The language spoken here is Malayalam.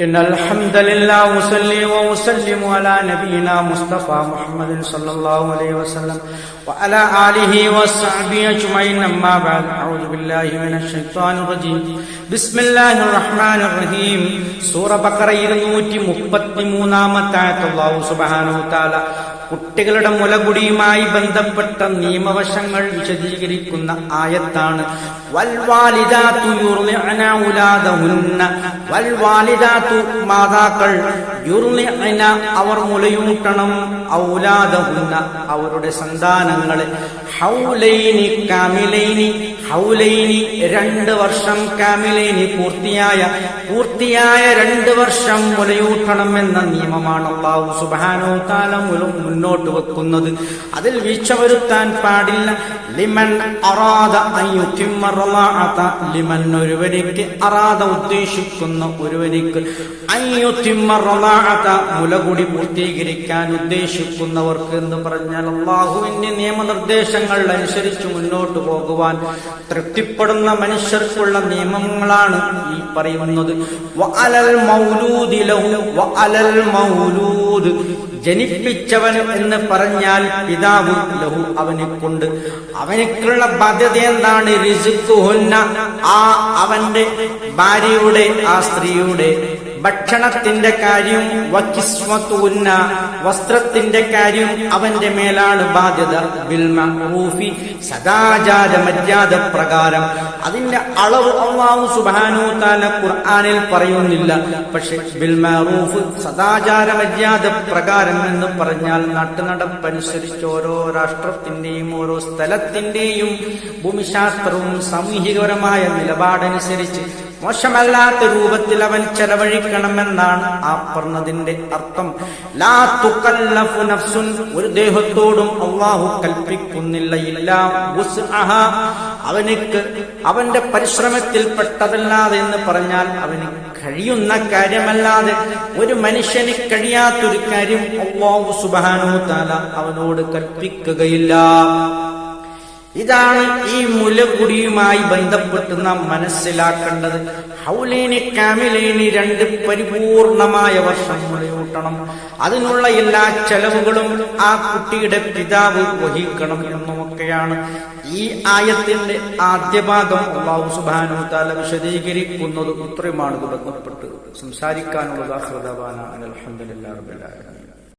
إن الحمد لله وصلي وأسلم على نبينا مصطفى محمد صلى الله عليه وسلم وعلى آله وصحبه أجمعين أما بعد أعوذ بالله من الشيطان الرجيم بسم الله الرحمن الرحيم സൂറ ബക്കറ ഇരുന്നൂറ്റി മുപ്പത്തി മൂന്നാമത്തെ ആയത്ത് അല്ലാഹു സുബ്ഹാനഹു തആല കുട്ടികളുടെ മുലകുടിയുമായി ബന്ധപ്പെട്ട നിയമവശങ്ങൾ വിശദീകരിക്കുന്ന ആയത്താണ് വൽവാലിദാത്തു യുർളിഅന ഔലാദഹുന്ന വൽവാലിദാത്തു മാതാക്കൾ യുർളിഅന അവർ മുലയൂട്ടണം ഔലാദഹുന്ന അവരുടെ സന്താനങ്ങളെ ഹൗലൈനി കാമിലൈനി ഹൗലൈനി രണ്ട് വർഷം കാമിലൈനി പൂർത്തിയായ പൂർത്തിയായ രണ്ട് വർഷം മുലയൂട്ടണം എന്ന നിയമമാണ് അള്ളാഹു സുബാനോ താലം മുന്നോട്ട് വെക്കുന്നത്. അതിൽ വീഴ്ച വരുത്താൻ പാടില്ല. ലിമൻ അറാദ ലിമൻ ഒരുവനിക്ക് അറാദ ഉദ്ദേശിക്കുന്ന ഒരുവനിക്ക് മുലകുടി പൂർത്തീകരിക്കാൻ ഉദ്ദേശിക്കുന്നവർക്ക് എന്ന് പറഞ്ഞാൽ അള്ളാഹുവിന്റെ നിയമനിർദ്ദേശങ്ങൾ അനുസരിച്ച് മുന്നോട്ട് പോകുവാൻ തൃപ്തിപ്പെടുന്ന മനുഷ്യർക്കുള്ള നിയമങ്ങളാണ് ഈ പറയുന്നത്. ജനിപ്പിച്ചവൻ എന്ന് പറഞ്ഞാൽ പിതാവ് ലഹു അവനെ കൊണ്ട് അവനക്കുള്ള ബാധ്യത എന്താണ്? ആ അവന്റെ ഭാര്യയുടെ ആ സ്ത്രീയുടെ ഭക്ഷണത്തിന്റെ കാര്യം വക്കിസ്വത്തൂന്ന വസ്ത്രത്തിന്റെ കാര്യം അവന്റെ മേലാണ് ബാധ്യത. സദാചാര മര്യാദ പ്രകാരം അതിന്റെ അളവ് അള്ളാഹു സുബാനു താല ഖുർആാനിൽ പറയുന്നില്ല. പക്ഷെ ബിൽമാറൂഫ് സദാചാര മര്യാദ പ്രകാരം എന്ന് പറഞ്ഞാൽ നാട്ടുനടപ്പനുസരിച്ച് ഓരോ രാഷ്ട്രത്തിന്റെയും ഓരോ സ്ഥലത്തിന്റെയും ഭൂമിശാസ്ത്രവും സാമൂഹികപരമായ നിലപാടനുസരിച്ച് മോശമല്ലാത്ത രൂപത്തിൽ അവൻ ചെലവഴിക്കണമെന്നാണ് ആ പറഞ്ഞതിന്റെ അർത്ഥം. ലാ തുക്കല്ലഫു നഫ്സുൻ ഒരു ദേഹത്തോടും അള്ളാഹു കൽപ്പിക്കുന്നില്ല. ഇല്ല അവനിക്ക് അവന്റെ പരിശ്രമത്തിൽപ്പെട്ടതല്ലാതെ എന്ന് പറഞ്ഞാൽ അവന് കഴിയുന്ന കാര്യമല്ലാതെ ഒരു മനുഷ്യന് കഴിയാത്തൊരു കാര്യം അള്ളാഹു സുബാനോ താല അവനോട് കൽപ്പിക്കുകയില്ല. ഇതാണ് ഈ മുലകുടിയുമായി ബന്ധപ്പെട്ട് നാം മനസ്സിലാക്കേണ്ടത്. ഹൗലേനി കാമിലേനി രണ്ട് പരിപൂർണമായ വർഷം മുലയൂട്ടണം. അതിനുള്ള എല്ലാ ചെലവുകളും ആ കുട്ടിയുടെ പിതാവ് വഹിക്കണം എന്നുമൊക്കെയാണ് ഈ ആയത്തിന്റെ ആദ്യ ഭാഗം അള്ളാഹു സുബാനു താല വിശദീകരിക്കുന്നത്. ഇത്രയുമാണ് തുടങ്ങപ്പെട്ട് സംസാരിക്കാനുള്ളത്. അഹ്റദാന അലഹദില്ലാ റബില്ലാ